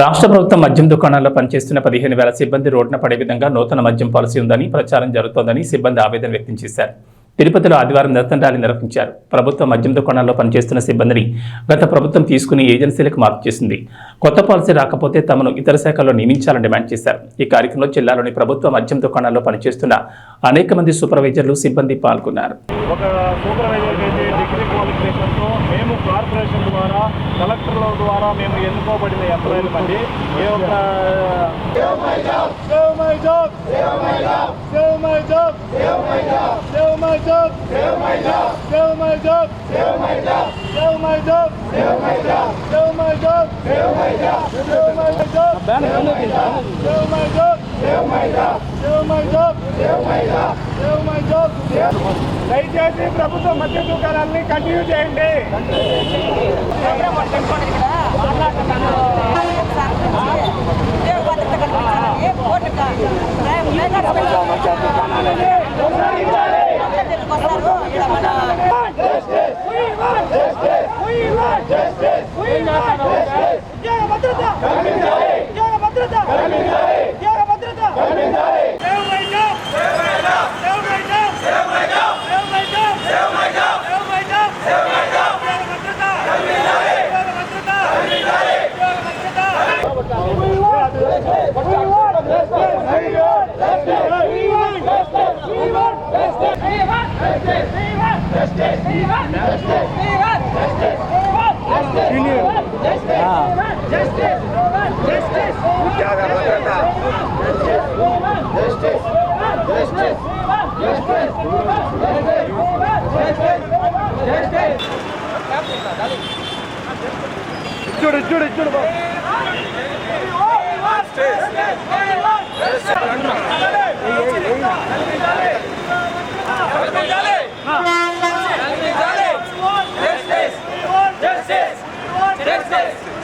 రాష్ట్ర ప్రభుత్వం మద్యం దుకాణాల్లో పనిచేస్తున్న పదిహేను వేల సిబ్బంది రోడ్డున పడే విధంగా నూతన మద్యం పాలసీ ఉందని ప్రచారం జరుగుతోందని సిబ్బంది ఆవేదన వ్యక్తం చేశారు. తిరుపతిలో ఆదివారం నిరసన ర్యాలీ నిర్వహించారు. ప్రభుత్వ మద్యం దుకాణాల్లో పనిచేస్తున్న సిబ్బందిని గత ప్రభుత్వం తీసుకుని ఏజెన్సీలకు మార్పు చేసింది. కొత్త పాలసీ రాకపోతే తమను ఇతర శాఖల్లో నియమించాలని డిమాండ్ చేశారు. ఈ కార్యక్రమంలో జిల్లాలోని ప్రభుత్వ మద్యం దుకాణాల్లో పనిచేస్తున్న అనేక మంది సూపర్వైజర్లు సిబ్బంది పాల్గొన్నారు. ఒక డిగ్రీ క్వాలిఫికేషన్తో మేము కార్పొరేషన్ కలెక్టర్ల ద్వారా మేము ఎన్నుకోబడిన ఎంప్లాయీలు అండి ఏ ఒక్క Save దయచేసి ప్రభుత్వ మద్య దుకాణాలని కంటిన్యూ చేయండి భద్రత భద్రత ఉద్యోగ భద్రత చూడు చూడు చూడు Justice! Justice!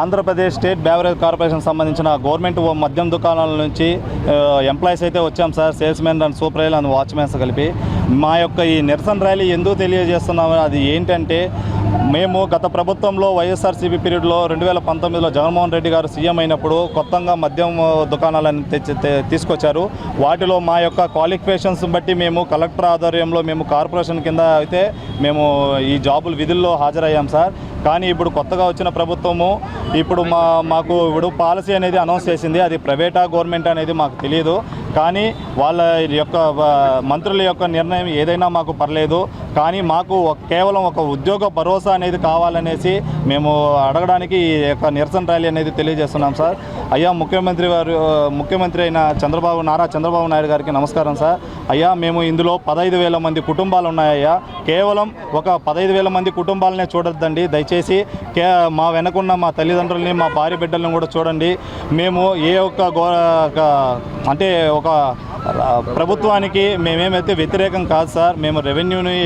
Andhra Pradesh state beverage corporation సంబంధించిన గవర్నమెంట్ ఓ మద్యం దుకాణాల నుంచి ఎంప్లాయీస్ అయితే వచ్చాం sir salesman and supervisor and watchmens కలిపి. మా యొక్క ఈ నిరసన ర్యాలీ ఎందుకు తెలియజేస్తున్నాము అది ఏంటంటే మేము గత ప్రభుత్వంలో వైఎస్ఆర్సీపీ పీరియడ్లో రెండు వేల పంతొమ్మిదిలో జగన్మోహన్ రెడ్డి గారు సీఎం అయినప్పుడు కొత్తగా మద్యం దుకాణాలను తెచ్చి తీసుకొచ్చారు. వాటిలో మా యొక్క క్వాలిఫికేషన్స్ బట్టి మేము కలెక్టర్ ఆధ్వర్యంలో మేము కార్పొరేషన్ కింద అయితే మేము ఈ జాబులు విధుల్లో హాజరయ్యాం సార్. కానీ ఇప్పుడు కొత్తగా వచ్చిన ప్రభుత్వము ఇప్పుడు మా మాకు ఇప్పుడు పాలసీ అనేది అనౌన్స్ చేసింది. అది ప్రైవేటా గవర్నమెంట్ అనేది మాకు తెలియదు కానీ వాళ్ళ యొక్క మంత్రుల యొక్క నిర్ణయం ఏదైనా మాకు పర్లేదు. కానీ మాకు కేవలం ఒక ఉద్యోగ భరోసా అనేది కావాలనేసి మేము అడగడానికి ఈ యొక్క నిరసన ర్యాలీ అనేది తెలియజేస్తున్నాం సార్. అయ్యా ముఖ్యమంత్రి వారు ముఖ్యమంత్రి అయిన చంద్రబాబు నారా చంద్రబాబు నాయుడు గారికి నమస్కారం సార్. అయ్యా మేము ఇందులో పదహైదు వేల మంది కుటుంబాలు ఉన్నాయ్యా కేవలం ఒక పదహైదు వేల మంది కుటుంబాలనే చూడొద్దండి. దయచేసి కే మా వెనకున్న మా తల్లిదండ్రుల్ని మా భార్య బిడ్డలను కూడా చూడండి. మేము ఏ ఒక్క గో అంటే ఒక ప్రభుత్వానికి మేమేమైతే వ్యతిరేకం కాదు సార్ మేము రెవెన్యూని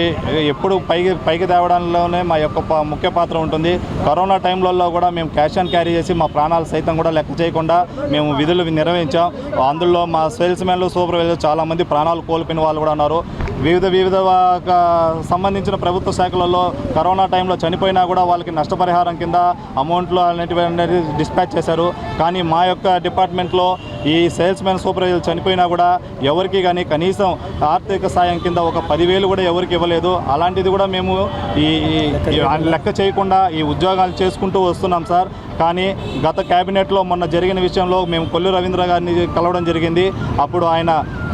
ఎప్పుడు పైకి పైకి తేవడంలోనే మా యొక్క ముఖ్య పాత్ర ఉంటుంది. కరోనా టైంలలో కూడా మేము క్యాష్ అండ్ క్యారీ చేసి మా ప్రాణాలు సైతం కూడా లెక్క చేయకుండా మేము విధులు నిర్వహించాం. అందులో మా సేల్స్ మ్యాన్లు సూపర్వైజర్ చాలామంది ప్రాణాలు కోల్పోయిన వాళ్ళు కూడా ఉన్నారు. వివిధ వివిధ సంబంధించిన ప్రభుత్వ శాఖలలో కరోనా టైంలో చనిపోయినా కూడా వాళ్ళకి నష్టపరిహారం కింద అమౌంట్లు అనేటివి అనేది డిస్పాచ్ చేశారు. కానీ మా యొక్క డిపార్ట్మెంట్లో ఈ సేల్స్ మ్యాన్ సూపర్వైజర్ చనిపోయినా కూడా ఎవరికి కానీ కనీసం ఆర్థిక సాయం కింద ఒక పదివేలు కూడా ఎవరికి ఇవ్వలేదు. అలాంటిది కూడా మేము ఈ ఈ లెక్క చేయకుండా ఈ ఉద్యోగాలు చేసుకుంటూ వస్తున్నాం సార్. కానీ గత క్యాబినెట్లో మొన్న జరిగిన విషయంలో మేము కొల్లు రవీంద్ర గారిని కలవడం జరిగింది. అప్పుడు ఆయన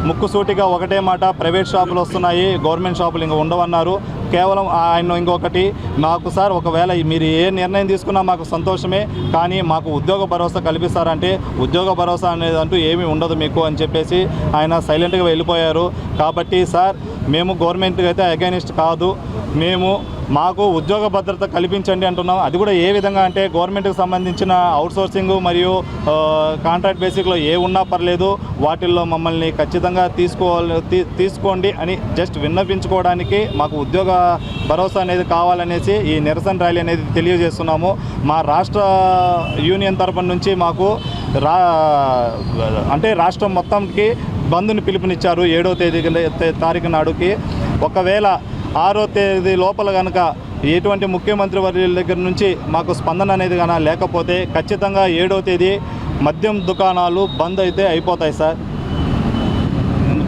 ముక్కుసూటిగా ఒకటే మాట ప్రైవేట్ షాపులు వస్తున్నాయి గవర్నమెంట్ షాపులు ఇంకా ఉండవన్నారు. కేవలం ఆయన ఇంకొకటి మాకు సార్ ఒకవేళ మీరు ఏ నిర్ణయం తీసుకున్నా మాకు సంతోషమే కానీ మాకు ఉద్యోగ భరోసా కల్పిస్తారంటే ఉద్యోగ భరోసా అనేది అంటూ ఏమీ ఉండదు మీకు అని చెప్పేసి ఆయన సైలెంట్గా వెళ్ళిపోయారు. కాబట్టి సార్ మేము గవర్నమెంట్కి అయితే అగైనిస్ట్ కాదు. మేము మాకు ఉద్యోగ భద్రత కల్పించండి అంటున్నాం. అది కూడా ఏ విధంగా అంటే గవర్నమెంట్కి సంబంధించిన అవుట్సోర్సింగ్ మరియు కాంట్రాక్ట్ బేసిక్లో ఏ ఉన్నా పర్లేదు వాటిల్లో మమ్మల్ని ఖచ్చితంగా తీసుకోవాలి తీ- తీసుకోండి అని జస్ట్ విన్నపించుకోవడానికి మాకు ఉద్యోగ భరోసా అనేది కావాలనేసి ఈ నిరసన ర్యాలీ అనేది తెలియజేస్తున్నాము. మా రాష్ట్ర యూనియన్ తరపున నుంచి మాకు రా అంటే రాష్ట్రం మొత్తంకి బంద్ని పిలుపునిచ్చారు ఏడో తేదీ తారీఖు నాడుకి. ఒకవేళ ఆరో తేదీ లోపల కనుక ఎటువంటి ముఖ్యమంత్రి వర్యుల దగ్గర నుంచి మాకు స్పందన అనేది కానీ లేకపోతే ఖచ్చితంగా ఏడో తేదీ మద్యం దుకాణాలు బంద్ అయితే అయిపోతాయి సార్.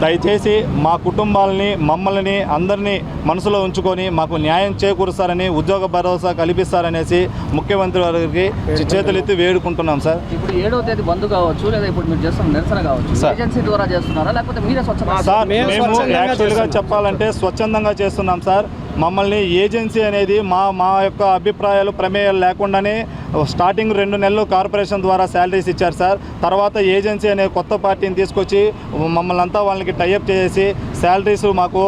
దయచేసి మా కుటుంబాలని మమ్మల్ని అందరినీ మనసులో ఉంచుకొని మాకు న్యాయం చేకూరుస్తారని ఉద్యోగ భరోసా కల్పిస్తారనేసి ముఖ్యమంత్రి వారికి చేతులెత్తి వేడుకుంటున్నాం సార్ ఇప్పుడు ఏడవ తేదీ బంద్ కావచ్చు లేదా ఇప్పుడు మీరు చేస్తున్న నిరసన కావచ్చు సార్. ఏజెన్సీ ద్వారా చేస్తున్నారా లేకపోతే మీరే స్వచ్ఛంగా సార్ మేము మేము స్వచ్ఛందంగా యాక్చువల్గా చేస్తున్నాం. చెప్పాలంటే స్వచ్ఛందంగా చేస్తున్నాం సార్ మమ్మల్ని ఏజెన్సీ అనేది మా మా యొక్క అభిప్రాయాలు ప్రమేయాలు లేకుండానే స్టార్టింగ్ రెండు నెలలు కార్పొరేషన్ ద్వారా శాలరీస్ ఇచ్చారు సార్. తర్వాత ఏజెన్సీ అనే కొత్త పార్టీని తీసుకొచ్చి మమ్మల్ని అంతా వాళ్ళకి టైఅప్ చేసి శాలరీస్ మాకు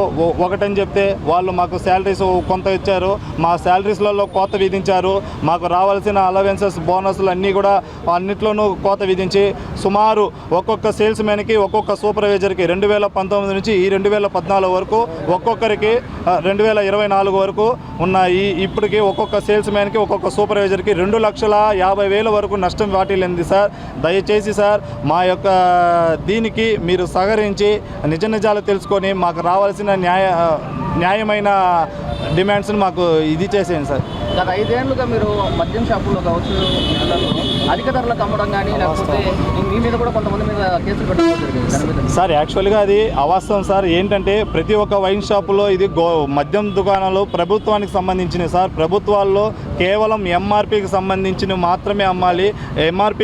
ఒకటని చెప్తే వాళ్ళు మాకు శాలరీస్ కొంత ఇచ్చారు. మా శాలరీస్లలో కోత విధించారు. మాకు రావాల్సిన అలవెన్సెస్ బోనస్లు అన్నీ కూడా అన్నిట్లోనూ కోత విధించి సుమారు ఒక్కొక్క సేల్స్ మ్యాన్కి ఒక్కొక్క సూపర్వైజర్కి రెండు వేల పంతొమ్మిది నుంచి ఈ రెండు వేల పద్నాలుగు వరకు ఒక్కొక్కరికి రెండు వేల ఇరవై నాలుగు వరకు ఉన్న ఈ ఇప్పటికి ఒక్కొక్క సేల్స్ మ్యాన్కి ఒక్కొక్క సూపర్వైజర్కి రెండు లక్షల యాభై వేల వరకు నష్టం వాటిల్లింది సార్. దయచేసి సార్ మా యొక్క దీనికి మీరు సహకరించి నిజ నిజాలు తెలుసుకొని మాకు రావాల్సిన న్యాయ న్యాయమైన డిమాండ్స్ని మాకు ఇది చేసేయండి సార్. గత ఐదేళ్ళుగా మీరు మద్యం షాపుల్లో కావచ్చు అధిక ధరలకు అమ్మడం కానీ లేకపోతే మీ మీద కూడా కొంతమంది మీద కేసులు పెట్టడం సార్ యాక్చువల్గా అది అవాస్తవం సార్. ఏంటంటే ప్రతి ఒక్క వైన్ షాపులో ఇది గో మద్యం దుకాణాలు ప్రభుత్వానికి సంబంధించినవి సార్. ప్రభుత్వాల్లో కేవలం ఎంఆర్పికి సంబంధించినవి మాత్రమే అమ్మాలి. ఎంఆర్పి